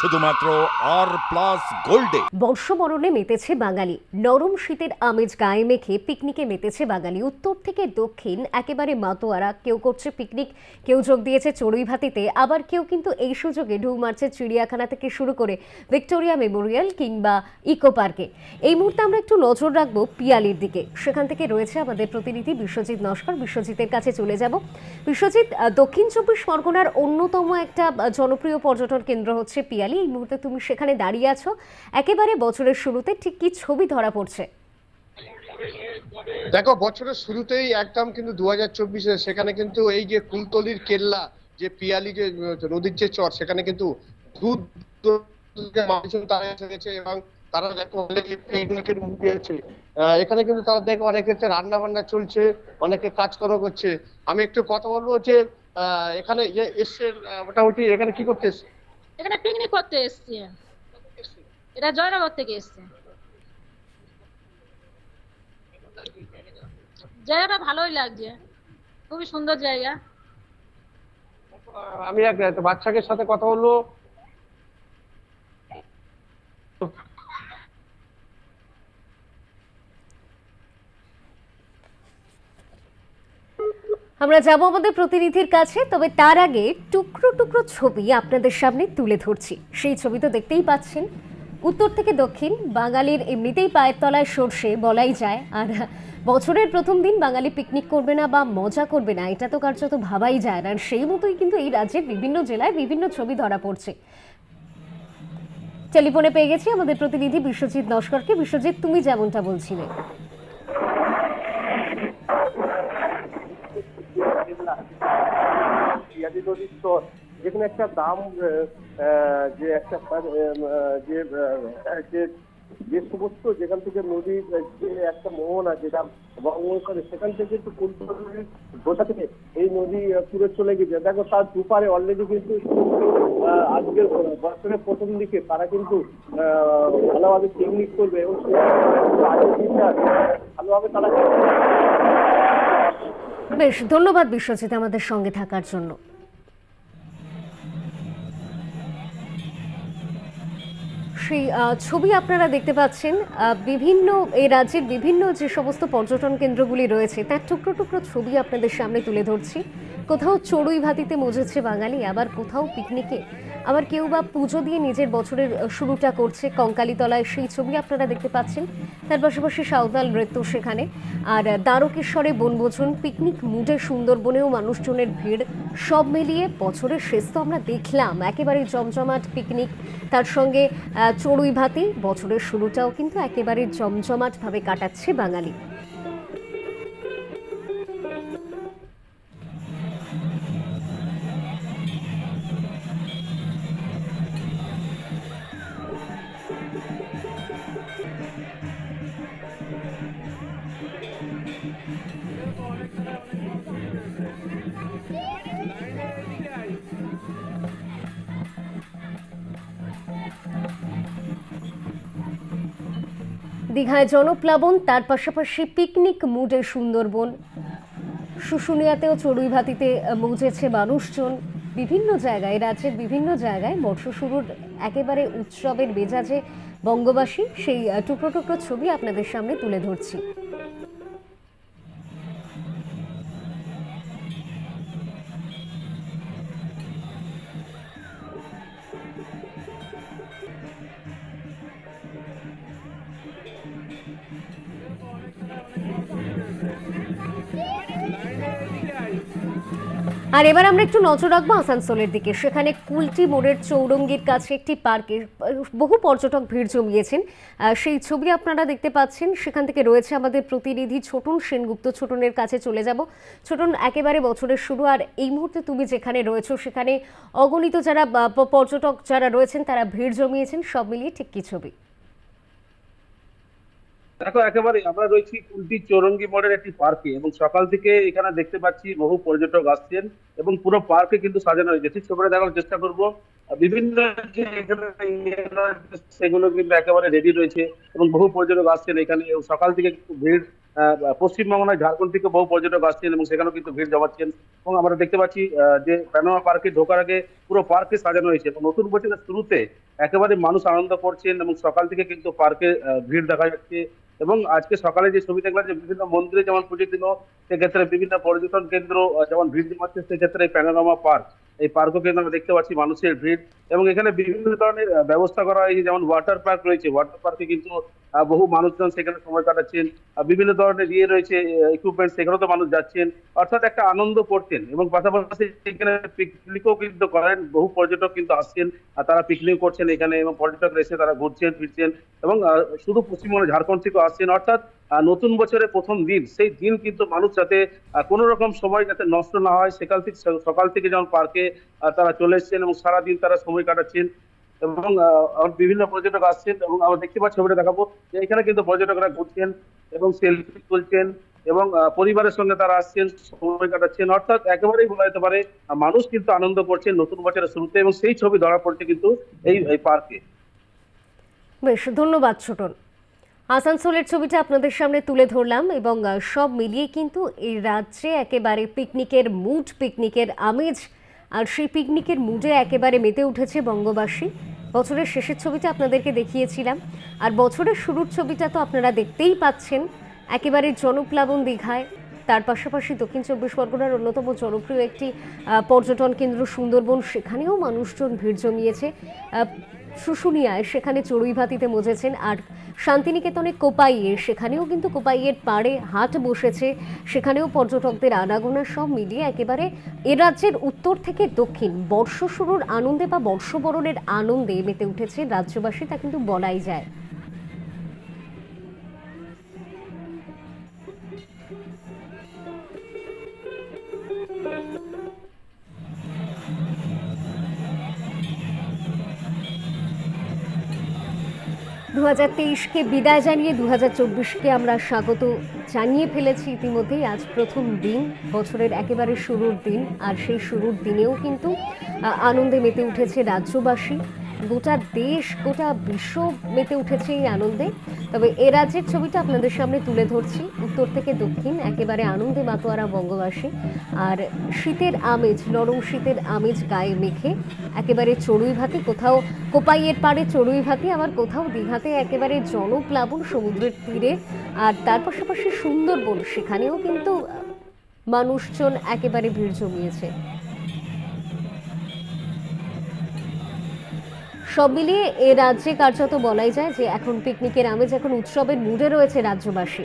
শুধুমাত্র আর প্লাস গোল্ডে বর্ষবরণে মেতেছে বাঙালি। নরম শীতের আমেজ গায়ে মেখে পিকনিকে মেতেছে বাঙালি। উত্তর থেকে দক্ষিণ একেবারে মাতোয়ারা। কেউ করছে পিকনিক, কেউ যোগ দিয়েছে চড়ুইভাতিতে আবার কেউ কিন্তু এই সুযোগে ঢু মারছে চিড়িয়াখানা থেকে শুরু করে ভিক্টোরিয়া মেমোরিয়াল কিংবা ইকো পার্কে। এই মুহূর্তে আমরা একটু নজর রাখব পিয়ালির দিকে। সেখান থেকে রয়েছে আমাদের প্রতিনিধি বিশ্বজিৎ নস্কর। বিশ্বজিতের কাছে চলে যাব। বিশ্বজিৎ দক্ষিণ চব্বিশ পরগনার অন্যতম একটা জনপ্রিয় পর্যটন কেন্দ্র হচ্ছে পিয়ালি। এই মুহূর্তে তুমি সেখানে দাঁড়িয়ে আছো। একেবারে বছরের শুরুতে ঠিক কি ছবি ধরা পড়ছে? দেখো, বছরের শুরুতেই একদম কিন্তু দু হাজার চব্বিশে সেখানে কিন্তু এই যে কুলতলির কেল্লা, যে পিয়ালি যে নদীর যে চর, সেখানে কিন্তু এবং তারা দেখো অনেকে মুখে আছে এখানে কিন্তু তারা দেখো অনেকে রান্না বান্না চলছে, অনেকে কাজ করা করছে। আমি একটু কথা বলব যে এখানে এসছে মোটামুটি এখানে কি করতে এসছে? এখানে পিকনিক করতে এসছি। এটা জয়নগর থেকে এসছে। জায়গাটা ভালোই লাগছে। খুবই সুন্দর জায়গা। আমি এক বাচ্চাকে সাথে কথা বলব। আমরা যাব আমাদের প্রতিনিধির কাছে, তবে তার আগে টুকরো টুকরো ছবি আপনাদের সামনে তুলে ধরছি। সেই ছবি তো দেখতেই পাচ্ছেন। উত্তর থেকে দক্ষিণ, বাঙালির এমনিতেই পায়ের তলায় সর্ষে, বলাই যায়। আর বছরের প্রথম দিন বাঙালি পিকনিক করবে না বা মজা করবে না, এটা তো কার্যত ভাবাই যায় না। আর সেই মতোই কিন্তু এই রাজ্যের বিভিন্ন জেলায় বিভিন্ন ছবি ধরা পড়ছে। টেলিফোনে পেয়ে গেছি আমাদের প্রতিনিধি বিশ্বজিৎ নস্করকে। বিশ্বজিৎ, তুমি যেমনটা বলছিলে। পিয়াজি নদীর চর যেখানে একটা দাম যে একটা যে যে যে সমস্ত যেখান থেকে নদীর যে একটা মোহনা যেটা বঙ্গোপসাগরে, সেখান থেকে একটু কুলতলির গোটা থেকে এই নদী পুরো চলে গেছে। দেখো, তার দুপারে অলরেডি কিন্তু আজকের বছরের প্রথম দিকে তারা কিন্তু ভালোভাবে পিকনিক করবে এবং ভালোভাবে তারা বেশ, ধন্যবাদ বিশ্বজিৎ আমাদের সঙ্গে থাকার জন্য। সেই ছবি আপনারা দেখতে পাচ্ছেন বিভিন্ন, এই রাজ্যের বিভিন্ন যে সমস্ত পর্যটন কেন্দ্রগুলি রয়েছে, তার টুকরো টুকরো ছবি আপনাদের সামনে তুলে ধরছি। কোথাও চড়ুই ভাতিতে মজেছে বাঙালি, আবার কোথাও পিকনিকে আবার কেউ বা পুজো দিয়ে নিজের বছরের শুরুটা করছে কঙ্কালীতলায় সেই ছবি আপনারা দেখতে পাচ্ছেন। তার পাশাপাশি সাঁওতাল নৃত্য সেখানে। আর দ্বারকেশ্বরে বনভোজন, পিকনিক মুডে সুন্দরবনেও মানুষজনের ভিড়, সব মিলিয়ে বছরের শেষ তো আমরা দেখলাম। একেবারে জমজমাট পিকনিক। তার সঙ্গে চড়ুই ভাতি বছরের শুরুটাও কিন্তু একেবারে জমজমাটভাবে কাটাচ্ছে বাঙালি। দীঘায় জনপ্লাবন, তার পাশাপাশি পিকনিক মুডে সুন্দরবন। শুশুনিয়াতেও চড়ুই ভাতিতে মজেছে মানুষজন। বিভিন্ন জায়গায়, রাজ্যের বিভিন্ন জায়গায় বর্ষ শুরুর একেবারে উৎসবের মেজাজে বঙ্গবাসী সেই টুকরো টুকরো ছবি আপনাদের সামনে তুলে ধরছি। আর এবার আমরা একটু নজর রাখব আসানসোলের দিকে। সেখানে কুলটি মোড়ের চৌরঙ্গির কাছে একটি পার্কে, বহু পর্যটক ভিড় জমিয়েছেন। সেই ছবি আপনারা দেখতে পাচ্ছেন। সেখান থেকে রয়েছে আমাদের প্রতিনিধি ছোটন সেনগুপ্ত। ছোটনের কাছে চলে যাব। ছোটন, একেবারে বছরের শুরু। আর এই মুহূর্তে তুমি যেখানে রয়েছো, সেখানে অগণিত যারা পর্যটক যারা রয়েছেন, তারা ভিড় জমিয়েছেন। সব মিলিয়ে ঠিক কি ছবি? দেখো, একেবারে আমরা রয়েছি কুলটি চৌরঙ্গি মোড়ের একটি পার্কে এবং সকাল থেকে এখানে দেখতে পাচ্ছি বহু পর্যটক আসছেন এবং পুরো পার্কে কিন্তু সাজানো হয়েছে। ঠিক সেভাবে দেখার চেষ্টা করব। বিভিন্ন যে এখানে ইয়ে সেগুলো কিন্তু একেবারে রেডি রয়েছে এবং বহু পর্যটক আসছেন এখানে সকাল থেকে কিন্তু ভিড় পশ্চিমবঙ্গ নয়, ঝাড়খণ্ড থেকে বহু পর্যটক আসছেন এবং সেখানেও কিন্তু ভিড় জমাচ্ছেন। এবং আমরা দেখতে পাচ্ছি যে প্যানোমা পার্কে ঢোকার আগে পুরো পার্কে সাজানো হয়েছে এবং নতুন বছরের শুরুতে একেবারে মানুষ আনন্দ করছেন এবং সকাল থেকে কিন্তু পার্কে ভিড় দেখা যাচ্ছে। এবং আজকে সকালে যে ছবি দেখলাম যে বিভিন্ন মন্দিরে যেমন পুজো দিল, সেক্ষেত্রে বিভিন্ন পর্যটন কেন্দ্র যেমন ভিড় জমাচ্ছে, সেক্ষেত্রে প্যানোরামা পার্ক, এই পার্কও কিন্তু আমরা দেখতে পাচ্ছি মানুষের ভিড় এবং এখানে বিভিন্ন ধরনের ব্যবস্থা করা হয়েছে, যেমন ওয়াটার পার্ক রয়েছে ওয়াটার পার্কে কিন্তু বহু মানুষজন সেখানে সময় কাটাচ্ছেন বিভিন্ন ধরনের ইয়ে রয়েছে ইকুইপমেন্ট সেখানেও তো মানুষ যাচ্ছেন। অর্থাৎ একটা আনন্দ করছেন এবং পাশাপাশি এখানে পিকনিকও কিন্তু করেন, বহু পর্যটক কিন্তু আসছেন তারা পিকনিক করছেন এখানে এবং পর্যটক এসে তারা ঘুরছেন, ফিরছেন এবং শুধু পশ্চিমবঙ্গ ঝাড়খণ্ড থেকেও আসছেন। অর্থাৎ নতুন বছরের প্রথম দিন, সেই দিন কিন্তু মানুষ যাতে কোনো রকম সময় যাতে নষ্ট না হয়, সেকাল থেকে, সকাল থেকে যেমন পার্কে তারা চলে এসেছেন এবং সারাদিন তারা সময় কাটাচ্ছেন। এবং বিভিন্ন পর্যটক আসছেন এবং আমরা দেখতে পাচ্ছি, ছবিটা দেখাবো, যে এখানে কিন্তু পর্যটকরা ঘুরছেন এবং সেলফি তুলছেন এবং পরিবারের সঙ্গে তারা আসছেন, সময় কাটাচ্ছেন। অর্থাৎ একেবারেই বলা যেতে পারে মানুষ কিন্তু আনন্দ করছেন নতুন বছরের শুরুতে এবং সেই ছবি ধরা পড়ছে কিন্তু এই এই পার্কে। বেশ, ধন্যবাদ ছোটন। আসানসোলের ছবিটা আপনাদের সামনে তুলে ধরলাম এবং সব মিলিয়ে কিন্তু এই রাজ্যে একেবারে পিকনিকের মুড পিকনিকের আমেজ, আর সেই পিকনিকের মুডে একেবারে মেতে উঠেছে বঙ্গবাসী। বছরের শেষের ছবিটা আপনাদেরকে দেখিয়েছিলাম। আর বছরের শুরুর ছবিটা তো আপনারা দেখতেই পাচ্ছেন। একেবারে জনপ্লাবন দীঘায়। তার পাশাপাশি দক্ষিণ চব্বিশ পরগনার অন্যতম জনপ্রিয় একটি পর্যটন কেন্দ্র সুন্দরবন। সেখানেও মানুষজন ভিড় জমিয়েছে। শুশুনিয়ায় সেখানে চড়ুইভাতিতে মজেছেন আর শান্তিনিকেতনে কোপাইয়ে। সেখানেও কিন্তু কোপাইয়ের পাড়ে হাট বসেছে। সেখানেও পর্যটকদের আনাগোনা সব মিলিয়ে একেবারে এ রাজ্যের উত্তর থেকে দক্ষিণ। বর্ষ শুরুর আনন্দে বা বর্ষবরণের আনন্দে মেতে উঠেছে রাজ্যবাসী, তা কিন্তু বলাই যায়। দু হাজার তেইশকে বিদায় জানিয়ে দু হাজার চব্বিশকে আমরা স্বাগত জানিয়ে ফেলেছি ইতিমধ্যেই। আজ প্রথম দিন, বছরের একেবারে শুরুর দিন, আর সেই শুরুর দিনেও কিন্তু আনন্দে মেতে উঠেছে রাজ্যবাসী। গোটা দেশ, গোটা বিশ্ব মেতে উঠেছে এই আনন্দে। তবে এ রাজ্যের ছবিটা আপনাদের সামনে তুলে ধরছি। উত্তর থেকে দক্ষিণ, একেবারে আনন্দে মাতোয়ারা বঙ্গবাসী। আর শীতের আমেজ, নরম শীতের আমেজ গায়ে মেখে, একেবারে চড়ুই ভাতে, কোথাও কোপাইয়ের পাড়ে চড়ুই ভাতে, আবার কোথাও দীঘাতে একেবারে জনপ্লাবন সমুদ্রের তীরে। আর তার পাশাপাশি সুন্দরবন, সেখানেও কিন্তু মানুষজন একেবারে ভিড় জমিয়েছে। সব মিলিয়ে এ রাজ্যে কার্যত বলাই যায় যে এখন পিকনিকের আমেজ এখন উৎসবের মুডে রয়েছে রাজ্যবাসী।